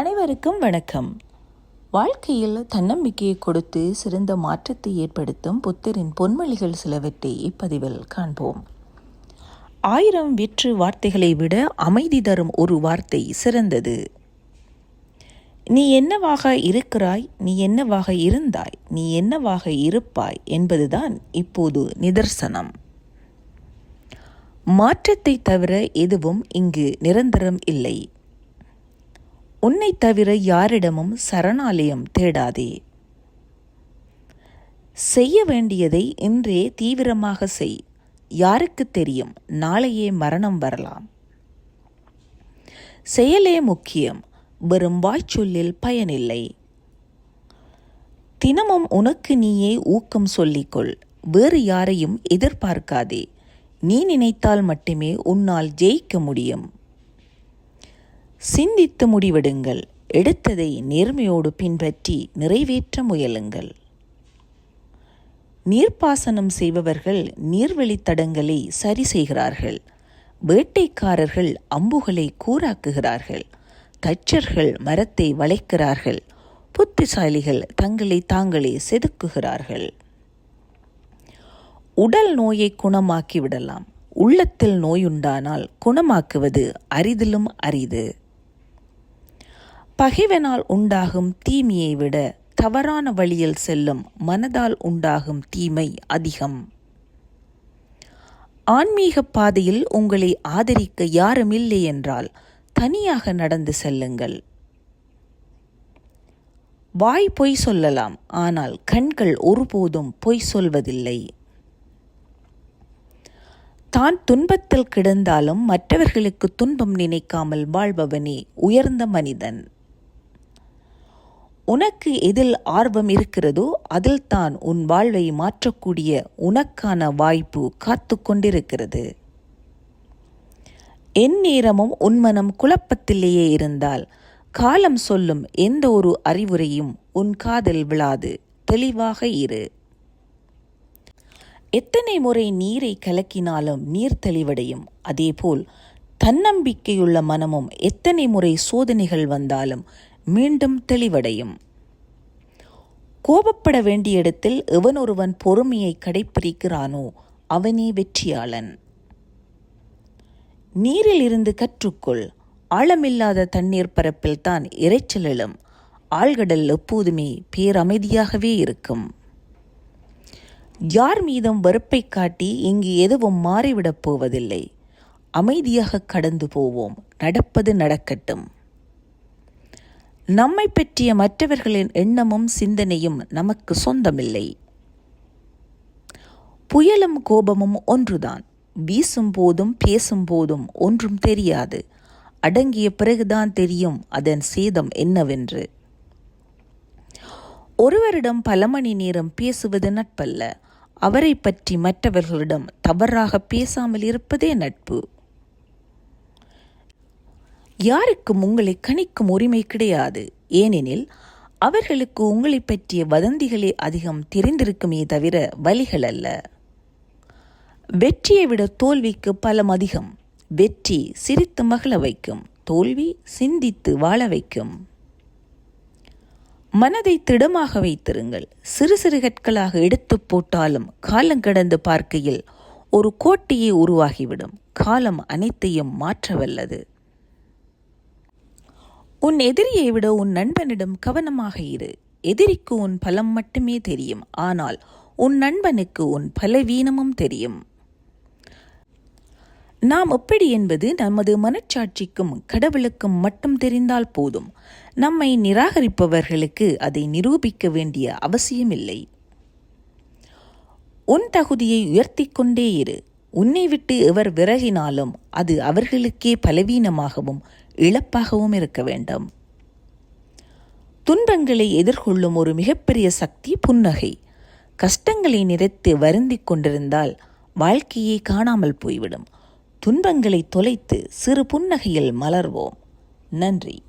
அனைவருக்கும் வணக்கம். வாழ்க்கையில் தன்னம்பிக்கையை கொடுத்து சிறந்த மாற்றத்தை ஏற்படுத்தும் புத்தரின் பொன்மொழிகள் சிலவற்றை இப்பதிவில் காண்போம். ஆயிரம் வெற்று வார்த்தைகளை விட அமைதி தரும் ஒரு வார்த்தை சிறந்தது. நீ என்னவாக இருக்கிறாய்? நீ என்னவாக இருந்தாய்? நீ என்னவாக இருப்பாய்? என்பதுதான் இப்போது நிதர்சனம். மாற்றத்தை தவிர எதுவும் இங்கு நிரந்தரம் இல்லை. உன்னை தவிர யாரிடமும் சரணாலயம் தேடாதே. செய்ய வேண்டியதை இன்றே தீவிரமாக செய். யாருக்கு தெரியும்? நாளையே மரணம் வரலாம். செயலே முக்கியம். வெறும் வாய்ச்சொல்லில் பயனில்லை. தினமும் உனக்கு நீயே ஊக்கம் சொல்லிக்கொள். வேறு யாரையும் எதிர்பார்க்காதே. நீ நினைத்தால் மட்டுமே உன்னால் ஜெயிக்க முடியும். சிந்தித்து முடிவெடுங்கள். எடுத்ததை நேர்மையோடு பின்பற்றி நிறைவேற்ற முயலுங்கள். நீர்ப்பாசனம் செய்பவர்கள் நீர்வழித்தடங்களை சரி செய்கிறார்கள். வேட்டைக்காரர்கள் அம்புகளை கூறாக்குகிறார்கள். தச்சர்கள் மரத்தை வளைக்கிறார்கள். புத்திசாலிகள் தங்களை தாங்களே செதுக்குகிறார்கள். உடல் நோயை குணமாக்கிவிடலாம். உள்ளத்தில் நோயுண்டானால் குணமாக்குவது அரிதிலும் அரிது. பகைவனால் உண்டாகும் தீமையை விட தவறான வழியில் செல்லும் மனதால் உண்டாகும் தீமை அதிகம். ஆன்மீக பாதையில் உங்களை ஆதரிக்க யாரும் இல்லை என்றால் தனியாக நடந்து செல்லுங்கள். வாய் பொய் சொல்லலாம் ஆனால் கண்கள் ஒருபோதும் பொய் சொல்வதில்லை. தான் துன்பத்தில் கிடந்தாலும் மற்றவர்களுக்கு துன்பம் நினைக்காமல் வாழ்பவனே உயர்ந்த மனிதன். உனக்கு எதில் ஆர்வம் இருக்கிறதோ அதில் தான் உன் வாழ்வை மாற்றக்கூடிய உனக்கான வாய்ப்பு காத்து கொண்டிருக்கிறது என் நேரமும் உன்மனம் குழப்பத்திலேயே இருந்தால் காலம் சொல்லும் எந்த ஒரு அறிவுரையும் உன் காதில் விழாது. தெளிவாக இரு. எத்தனை முறை நீரை கலக்கினாலும் நீர் தெளிவடையும். அதேபோல் தன்னம்பிக்கையுள்ள மனமும் எத்தனை முறை சோதனைகள் வந்தாலும் மீண்டும் தெளிவடையும். கோபப்பட வேண்டிய இடத்தில் எவனொருவன் பொறுமையை கடைப்பிடிக்கிறானோ அவனே வெற்றியாளன். நீரில் இருந்து கற்றுக்கொள். ஆழமில்லாத தண்ணீர் பரப்பில் தான் இறைச்சல் எழும். ஆழ்கடல் எப்போதுமே பேரமைதியாகவே இருக்கும். யார் மீதும் வெறுப்பை காட்டி இங்கு எதுவும் மாறிவிடப் போவதில்லை. அமைதியாக கடந்து போவோம். நடப்பது நடக்கட்டும். நம்மை பற்றிய மற்றவர்களின் எண்ணமும் சிந்தனையும் நமக்கு சொந்தமில்லை. புயலும் கோபமும் ஒன்றுதான். வீசும் போதும் பேசும் போதும் ஒன்றும் தெரியாது. அடங்கிய பிறகுதான் தெரியும் அதன் சேதம் என்னவென்று. ஒருவரிடம் பல மணி நேரம் பேசுவது நட்பல்ல. அவரை பற்றி மற்றவர்களிடம் தவறாக பேசாமல் இருப்பதே நட்பு. யாருக்கும் உங்களை கணிக்கும் உரிமை கிடையாது. ஏனெனில் அவர்களுக்கு உங்களை பற்றிய வதந்திகளே அதிகம் தெரிந்திருக்குமே தவிர வழிகள் அல்ல. வெற்றியை விட தோல்விக்கு பலம் அதிகம். வெற்றி சிரித்து மகிழ வைக்கும் தோல்வி சிந்தித்து வாழ வைக்கும். மனதை திடமாக வைத்திருங்கள். சிறு சிறு கற்களாக எடுத்து போட்டாலும் காலம் கடந்து பார்க்கையில் ஒரு கோட்டையே உருவாகிவிடும். காலம் அனைத்தையும் மாற்றவல்லது. உன் எதிரியை விட உன் நண்பனிடம் கவனமாக இரு. எதிரிக்கு உன் பலம் மட்டுமே தெரியும். ஆனால் உன் நண்பனுக்கு உன் பலவீனமும் தெரியும். நாம் எப்படி என்பது நமது மனச்சாட்சிக்கும் கடவுளுக்கும் மட்டும் தெரிந்தால் போதும். நம்மை நிராகரிப்பவர்களுக்கு அதை நிரூபிக்க வேண்டிய அவசியமில்லை. உன் தகுதியை உயர்த்தி கொண்டே இரு. உன்னை விட்டு எவர் விறகினாலும் அது அவர்களுக்கே பலவீனமாகவும் இழப்பாகவும் இருக்க வேண்டும். துன்பங்களை எதிர்கொள்ளும் ஒரு மிகப்பெரிய சக்தி புன்னகை. கஷ்டங்களை நிறைத்து வருந்திக் கொண்டிருந்தால் வாழ்க்கையே காணாமல் போய்விடும். துன்பங்களை தொலைத்து சிறு புன்னகையில் மலர்வோம். நன்றி.